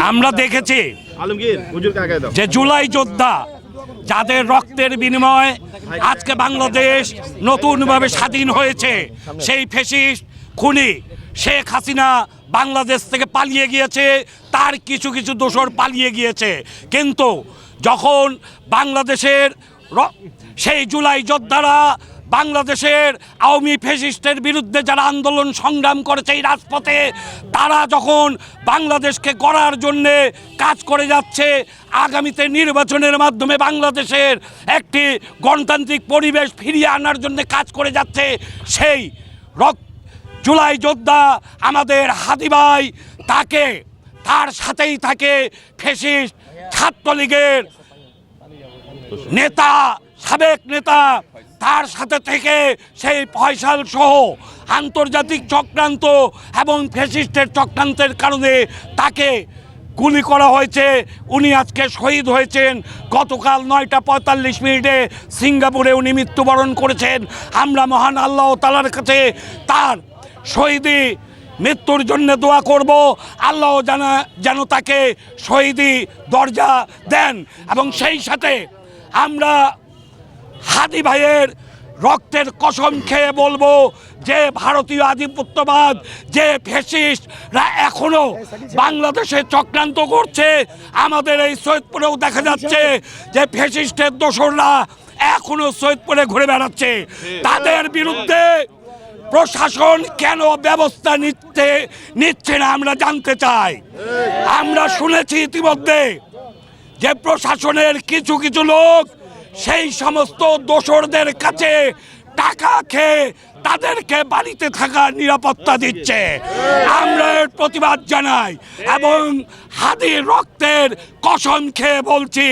আমরা দেখেছি যে জুলাই যোদ্ধা যাদের রক্তের বিনিময়ে আজকে বাংলাদেশ নতুনভাবে স্বাধীন হয়েছে সেই ফেসিস্ট খুনি শেখ হাসিনা বাংলাদেশ থেকে পালিয়ে গিয়েছে তার কিছু কিছু দোসর পালিয়ে গিয়েছে। কিন্তু যখন বাংলাদেশের সেই জুলাই যোদ্ধারা বাংলাদেশের আওয়ামী ফেসিস্টের বিরুদ্ধে যারা আন্দোলন সংগ্রাম করেছে এই রাজপথে, তারা যখন বাংলাদেশকে গড়ার জন্যে কাজ করে যাচ্ছে, আগামীতে নির্বাচনের মাধ্যমে বাংলাদেশের একটি গণতান্ত্রিক পরিবেশ ফিরিয়ে আনার জন্য কাজ করে যাচ্ছে, সেই রক, জুলাই যোদ্ধা আমাদের হাদিভাই তাকে, তার সাথেই থাকে ফেসিস্ট ছাত্রলীগের নেতা, সাবেক নেতা তার সাথে থেকে সেই ফয়সাল সহ আন্তর্জাতিক চক্রান্ত এবং ফেসিস্টের চক্রান্তের কারণে তাকে গুলি করা হয়েছে। উনি আজকে শহীদ হয়েছেন। গতকাল নয়টা পঁয়তাল্লিশ মিনিটে সিঙ্গাপুরে উনি মৃত্যুবরণ করেছেন। আমরা মহান আল্লাহ তালার কাছে তার শহীদি মৃত্যুর জন্য দোয়া করব। আল্লাহ জানা, যেন তাকে শহীদি দরজা দেন। এবং সেই সাথে আমরা হাদি ভাইয়ের রক্তের কসম খেয়ে বলব, যে ভারতীয় আধিপত্যবাদ, যে ফেসিস্টরা এখনও বাংলাদেশে চক্রান্ত করছে। আমাদের এই সৈয়দপুরেও দেখা যাচ্ছে যে ফেসিস্টের দোসররা এখনও সৈয়দপুরে ঘুরে বেড়াচ্ছে। তাদের বিরুদ্ধে প্রশাসন কেন ব্যবস্থা নিচ্ছে নিচ্ছে না আমরা জানতে চাই। আমরা শুনেছি ইতিমধ্যে যে প্রশাসনের কিছু কিছু লোক সেই সমস্ত দোসরদের কাছে টাকা খেয়ে তাদেরকে বাড়িতে থাকার নিরাপত্তা দিচ্ছে। আমরা এর প্রতিবাদ জানাই এবং হাদির রক্তের কসম খেয়ে বলছি,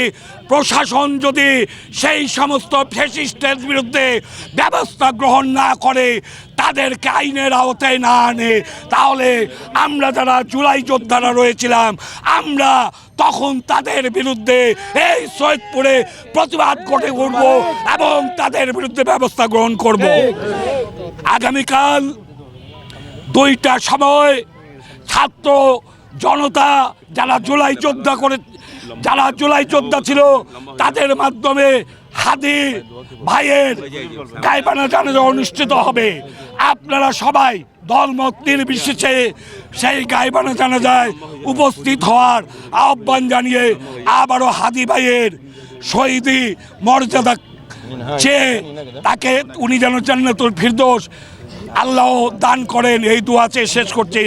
প্রশাসন যদি সেই সমস্ত ফেসিস্টের বিরুদ্ধে ব্যবস্থা গ্রহণ না করে তাদেরকে আইনের আওতায় না আনে, তাহলে আমরা যারা জুলাই যোদ্ধারা রয়েছিলাম, আমরা তখন তাদের বিরুদ্ধে এই সৈয়দপুরে প্রতিবাদ করে করব এবং তাদের বিরুদ্ধে ব্যবস্থা গ্রহণ করব। আগামীকাল দুইটা সময় ছাত্র জনতা যারা জুলাই যোদ্ধা করে যারা জুলাই যোদ্ধা ছিল, তাদের মাধ্যমে হাদি ভাইয়ের গাইবানা জানাজা অনুষ্ঠিত হবে। আপনারা সবাই দলমত নির্বিশেষে সেই গাইবানা জানাজায় উপস্থিত হওয়ার আহ্বান জানিয়ে আবারও হাদি ভাইয়ের শহীদি মর্যাদা চেয়ে তাকে উনি যেন জান্নাতুল ফিরদোস আল্লাহ দান করেন, এই দোয়া চেয়ে শেষ করছি।